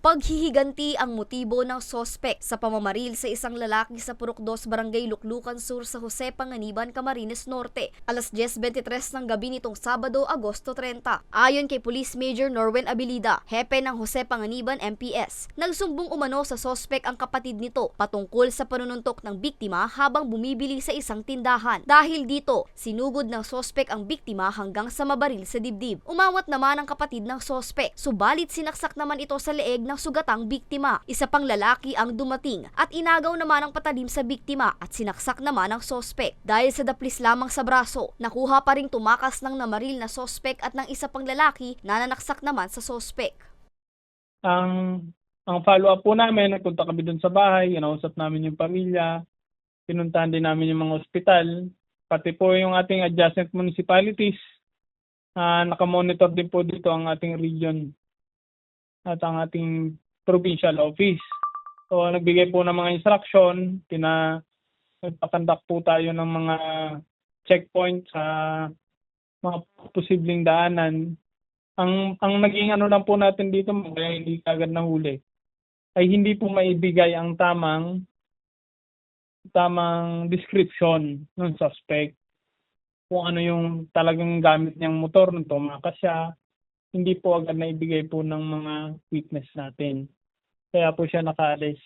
Paghihiganti ang motibo ng sospek sa pamamaril sa isang lalaki sa Purok 2 Barangay Luklukan Sur sa Jose Panganiban, Camarines Norte, alas 10.23 ng gabi nitong Sabado, Agosto 30. Ayon kay Police Major Norwen Abilida, hepe ng Jose Panganiban MPS, nagsumbong umano sa sospek ang kapatid nito patungkol sa panununtok ng biktima habang bumibili sa isang tindahan. Dahil dito, sinugod ng sospek ang biktima hanggang sa mabaril sa dibdib. Umawat naman ang kapatid ng sospek, subalit sinaksak naman ito sa leeg ng sugatang biktima. Isa pang lalaki ang dumating at inagaw naman ang patalim sa biktima at sinaksak naman ang sospek. Dahil sa daplis lamang sa braso, nakuha pa ring tumakas ng namaril na sospek at ng isa pang lalaki na nanaksak naman sa sospek. ang ang follow-up po namin, nagpunta kami dun sa bahay, inausap namin yung pamilya, pinuntahan din namin yung mga ospital, pati po yung ating adjacent municipalities, ah nakamonitor din po dito ang ating region at ang ating provincial office. So, nagbigay po ng mga instruction, pina, nagpakandak po tayo ng mga checkpoint sa mga posibleng daanan ang ang naging ano lang po natin dito kaya hindi kagad nahuli ay hindi po maibigay ang tamang tamang description ng suspect kung ano yung talagang gamit niyang motor nung tumakas siya hindi po agad naibigay po ng mga witness natin kaya po siya nakaalis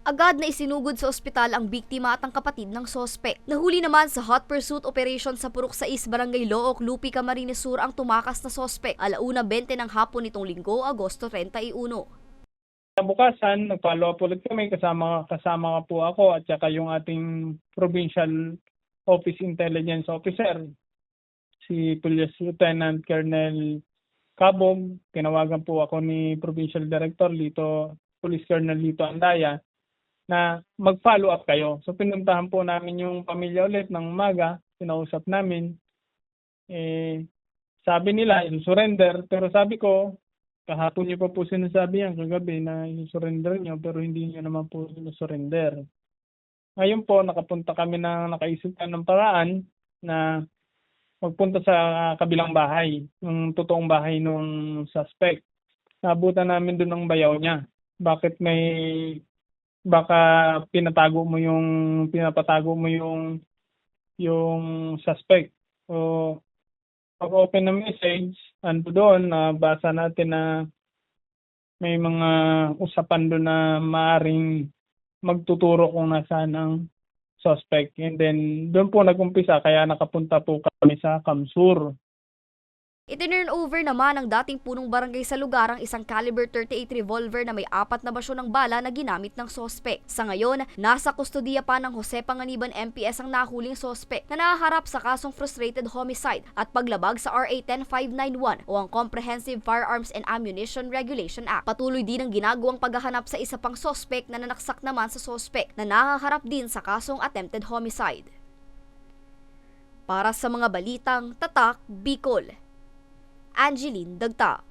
Agad na isinugod sa ospital ang biktima at ang kapatid ng sospek. Nahuli naman sa hot pursuit operation sa Purok 6 Barangay Look, Lupi, Camarines Sur ang tumakas na sospek alauna 20 ng hapon nitong linggo, Agosto 31. Bukasan, nag-follow up ulit kami kasama kasama po ako at saka yung ating provincial office intelligence officer si Police Lieutenant Colonel Cabog. Tinawagan po ako ni Provincial Director Lito Police Colonel Lito Andaya na mag-follow up kayo. So pinuntahan po namin yung pamilya ulit ng umaga, kinausap namin. Eh, sabi nila, surrender pero sabi ko, kahapon niyo pa po sinasabi yan kagabi na surrender niyo pero hindi niyo naman po surrender. Ngayon po, nakapunta kami na nakaisip ka ng paraan na magpunta sa kabilang bahay, yung totoong bahay ng suspect. Nabutan namin doon ng bayaw niya. Bakit may baka pinatago mo yung pinapatago mo yung yung suspect. So, pag open ng message, ando doon, nabasa natin na may mga usapan doon na maaring magtuturo kung nasaan ang suspect. And then, doon po nagumpisa, kaya nakapunta po kami sa Kamsur. Itinurn over naman ng dating punong barangay sa lugar ang isang caliber 38 revolver na may apat na basyo ng bala na ginamit ng sospek. Sa ngayon, nasa kustodiya pa ng Jose Panganiban MPS ang nahuling sospek na nahaharap sa kasong frustrated homicide at paglabag sa RA 10591 o ang Comprehensive Firearms and Ammunition Regulation Act. Patuloy din ang ginagawang paghahanap sa isa pang sospek na nanaksak naman sa sospek na nahaharap din sa kasong attempted homicide. Para sa mga balitang Tatak Bicol, Angeline Dagta.